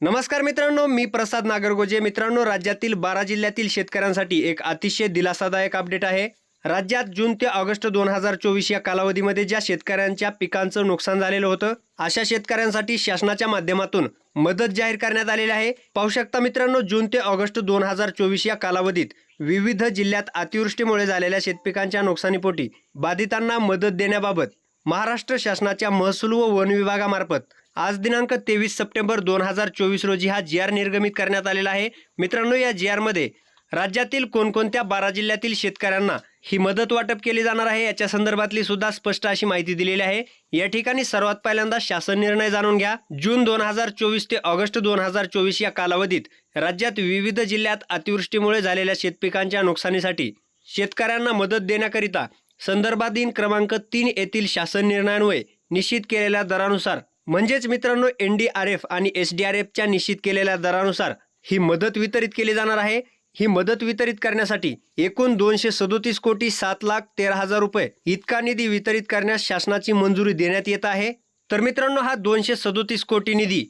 नमस्कार मित्रांनो मी प्रसाद नागरगोजे. मित्रांनो राज्यातील बारा जिल्ह्यातील शेतकऱ्यांसाठी एक अतिशय दिलासादायक अपडेट आहे. राज्यात जून ते ऑगस्ट दोन हजार चोवीस या कालावधीमध्ये ज्या शेतकऱ्यांच्या पिकांचं नुकसान झालेलं होतं अशा शेतकऱ्यांसाठी शासनाच्या माध्यमातून मदत जाहीर करण्यात आलेली आहे. पाहू शकता मित्रांनो जून ते ऑगस्ट दोन हजार चोवीस या कालावधीत विविध जिल्ह्यात अतिवृष्टीमुळे झालेल्या शेतपिकांच्या नुकसानीपोटी बाधितांना मदत देण्याबाबत महाराष्ट्र शासनाच्या महसूल व वन विभागामार्फत आज दिनांक तेवीस सप्टेंबर दोन हजार चोवीस रोजी हा जी आर निर्गमित करण्यात आलेला आहे. मित्रांनो या जी आरमध्ये राज्यातील कोणकोणत्या बारा जिल्ह्यातील शेतकऱ्यांना ही मदत वाटप केली जाणार आहे याच्या संदर्भातली सुद्धा स्पष्ट अशी माहिती दिलेली आहे. या ठिकाणी सर्वात पहिल्यांदा शासन निर्णय जाणून घ्या. जून दोन हजार चोवीस ते ऑगस्ट दोन हजार चोवीस या कालावधीत राज्यात विविध जिल्ह्यात अतिवृष्टीमुळे झालेल्या शेतपिकांच्या नुकसानीसाठी शेतकऱ्यांना मदत देण्याकरिता संदर्भाधीन क्रमांक तीन येथील शासन निर्णयान्वये निश्चित केलेल्या दरानुसार म्हणजेच मित्रांनो एन डी आर एफ आणि एस डी आर एफच्या निश्चित केलेल्या दरानुसार ही मदत वितरित केली जाणार आहे. ही मदत वितरित करण्यासाठी एकूण दोनशे सदोतीस कोटी सात लाख तेरा हजार रुपये इतका निधी वितरित करण्यास शासनाची मंजुरी देण्यात येत आहे. तर मित्रांनो हा दोनशे सदोतीस कोटी निधी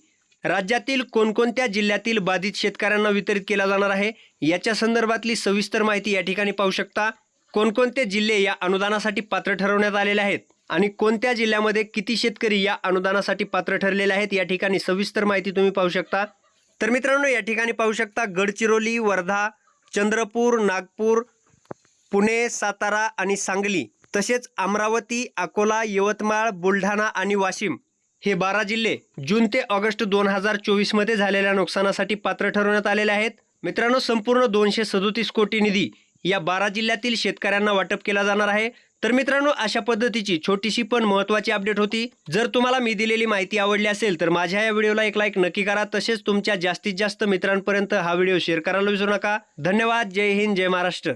राज्यातील कोणकोणत्या जिल्ह्यातील बाधित शेतकऱ्यांना वितरित केला जाणार आहे? याच्या संदर्भातली सविस्तर माहिती या ठिकाणी पाहू शकता. कोणकोणते जिल्हे या अनुदानासाठी पात्र ठरवण्यात आलेले आहेत? आणि कोणत्या जिल्ह्यामध्ये किती शेतकरी या अनुदानासाठी पात्र ठरलेले आहेत? या ठिकाणी सविस्तर माहिती तुम्ही पाहू शकता. तर मित्रांनो या ठिकाणी पाहू शकता गडचिरोली वर्धा चंद्रपूर नागपूर पुणे सातारा आणि सांगली तसेच अमरावती अकोला यवतमाळ बुलढाणा आणि वाशिम हे बारा जिल्हे जून ते ऑगस्ट दोन हजार चोवीसमध्ये झालेल्या नुकसानासाठी पात्र ठरवण्यात आलेले आहेत. मित्रांनो संपूर्ण दोनशे सदोतीस कोटी निधी या बारा जिल्ह्यातील शेतकऱ्यांना वाटप केला जाणार आहे. तर मित्रांनो अशा पद्धतीची छोटीशी पण महत्त्वाची अपडेट होती. जर तुम्हाला मी दिलेली माहिती आवडली असेल तर माझ्या या व्हिडिओला एक लाईक नक्की करा. तसेच तुमच्या जास्तीत जास्त मित्रांपर्यंत हा व्हिडिओ शेअर करायला विसरू नका. धन्यवाद. जय हिंद. जय महाराष्ट्र.